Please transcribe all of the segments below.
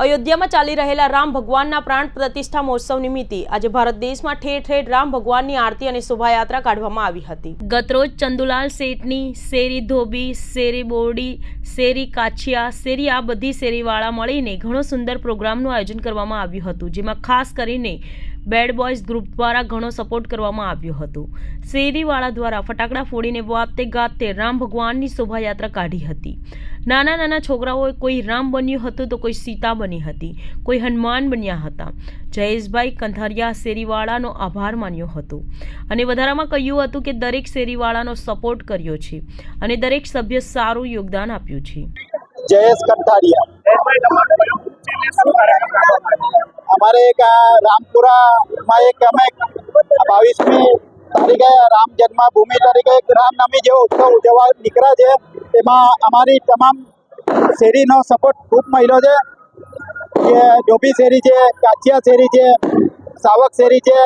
અયોધ્યામાં ચાલી રહેલા રામ ભગવાનના પ્રાણ પ્રતિષ્ઠા મહોત્સવ નિમિત્તે આજે ભારત દેશમાં ઠેર ઠેર રામ ભગવાનની આરતી અને શોભાયાત્રા કાઢવામાં આવી હતી. ગતરોજ ચંદુલાલ શેઠની શેરી ધોબી, શેરી બોરડી, શેરી કાછિયા, શેરી આ બધી શેરીવાળા મળીને ઘણો સુંદર પ્રોગ્રામનું આયોજન કરવામાં આવ્યું હતું, જેમાં ખાસ કરીને બેડ બોયઝ ગ્રુપ દ્વારા ઘણો સપોર્ટ કરવામાં આવ્યો હતો. શેરીવાળા દ્વારા ફટાકડા ફોડીને વાતે ગાતે રામ ભગવાનની શોભાયાત્રા કાઢી હતી. નાના નાના છોકરાઓએ કોઈ રામ બન્યું હતું તો કોઈ સીતા બની હતી, કોઈ હનુમાન બન્યા હતા. જયેશભાઈ કંથારિયા શેરીવાળાનો આભાર માન્યો હતો અને વધારામાં કહ્યું હતું કે દરેક શેરીવાળાનો સપોર્ટ કર્યો છે અને દરેક સભ્ય સારું યોગદાન આપ્યું છે. જયેશ કંઠારિયા અમારે એક રામપુરામાં એક અમે બાવીસમી તારીખે રામ જન્મભૂમિ તરીકે એક રામનવમી જેવો ઉત્સવ ઉજવવા નીકળ્યા છે. એમાં અમારી તમામ શેરીનો સપોર્ટ ખૂબ મળ્યો છે. કે ડોબી શેરી છે, કાચિયા શેરી છે, સાવક શેરી છે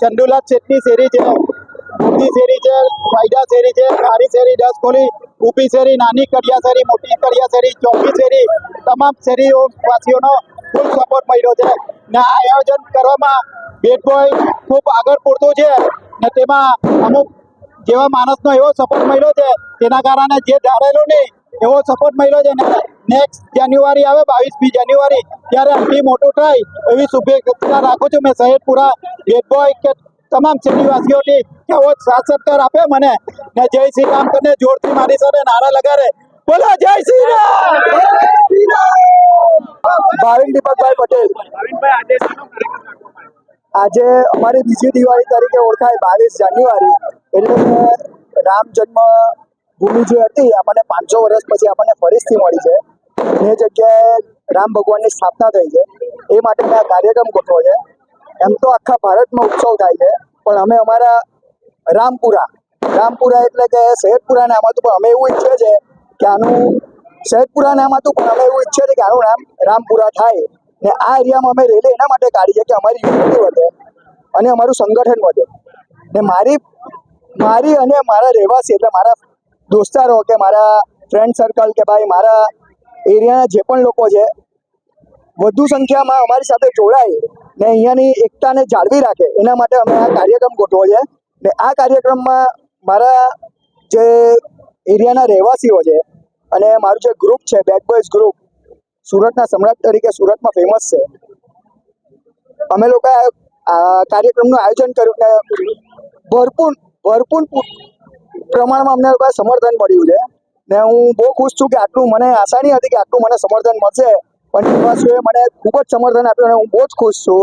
ચંદુલાલ શેઠની શેરી છે મોટી શેરી છે, ફાયદા શેરી છે, સારી શેરી, દસ ખોલી, ઊભી શેરી, નાની કડિયા શેરી, મોટી કડિયા શેરી, ચોખ્ખી શેરી, તમામ શેરીઓ વાસીઓનો ફૂલ સપોર્ટ મળ્યો છે. ને આ આયોજન કરવામાં બેટ બોય ખૂબ આગળ પૂરતું છે ને તેમાં અમુક જેવા માણસનો એવો સપોર્ટ મળ્યો છે, તેના કારણે જે ધારેલું નહીં, એવો સપોર્ટ મળ્યો છે ને નેક્સ્ટ જાન્યુઆરી આવે, બાવીસમી જાન્યુઆરી ત્યારે આટલી મોટું થાય, એવી શુભેચ્છા રાખું છું. મેં સહેજપુરા બેટ બોય કે તમામ શેરીવાસીઓની કે આવો સાથ સત્કાર આપે મને. ને જય શ્રી રામ કરીને જોરથી મારી સાથે નારા લગાડે. બોલો, જય શ્રી રામ ભાવિન દીપકભાઈ પટેલ. આજે અમારી બીજી દિવાળી તરીકે ઓળખાય બાવીસ જાન્યુઆરી. એટલે રામ જન્મ ભૂમિ જે હતી, આપણને પાંચસો વર્ષ પછી આપણને ફરીથી મળી છે. એ જગ્યાએ રામ ભગવાનની સ્થાપના થઈ છે. એ માટે મેં આ કાર્યક્રમ ગોઠવો છે. એમ તો આખા ભારતમાં ઉત્સવ થાય છે, પણ અમે અમારા રામપુરા રામપુરા એટલે કે સૈયદપુરા નામ હતું પણ અમે એવું ઈચ્છીએ છે કે આનું સૈયદપુરા નામ હતું પણ અમે એવું ઈચ્છીએ છીએ કે આનું નામ રામપુરા થાય. ને આ એરિયામાં અમે રેલી એના માટે કાઢી છે કે અમારી યુનિટી વધે અને અમારું સંગઠન વધે. ને મારી મારી અને મારા રહેવાસી એટલે મારા દોસ્તારો કે મારા ફ્રેન્ડ સર્કલ કે ભાઈ મારા એરિયાના જે પણ લોકો છે, વધુ સંખ્યામાં અમારી સાથે જોડાય ને અહીંયાની એકતાને જાળવી રાખે. એના માટે અમે આ કાર્યક્રમ ગોઠવો છે ને આ કાર્યક્રમમાં મારા જે એરિયાના રહેવાસીઓ છે અને મારું જે ગ્રુપ છે બેડ બોયઝ ગ્રુપ સુરતના સમ્રાટ તરીકે સુરતમાં ફેમસ છે. અમે લોકોએ આ કાર્યક્રમનું આયોજન કર્યું ને ભરપૂર ભરપૂર પ્રમાણમાં અમને લોકોએ સમર્થન મળ્યું છે. ને હું બહુ ખુશ છું કે આટલું મને આશા નહીં હતી કે આટલું મને સમર્થન મળશે. પણ નિવાસીઓએ મને ખૂબ જ સમર્થન આપ્યું અને હું બહુ જ ખુશ છું.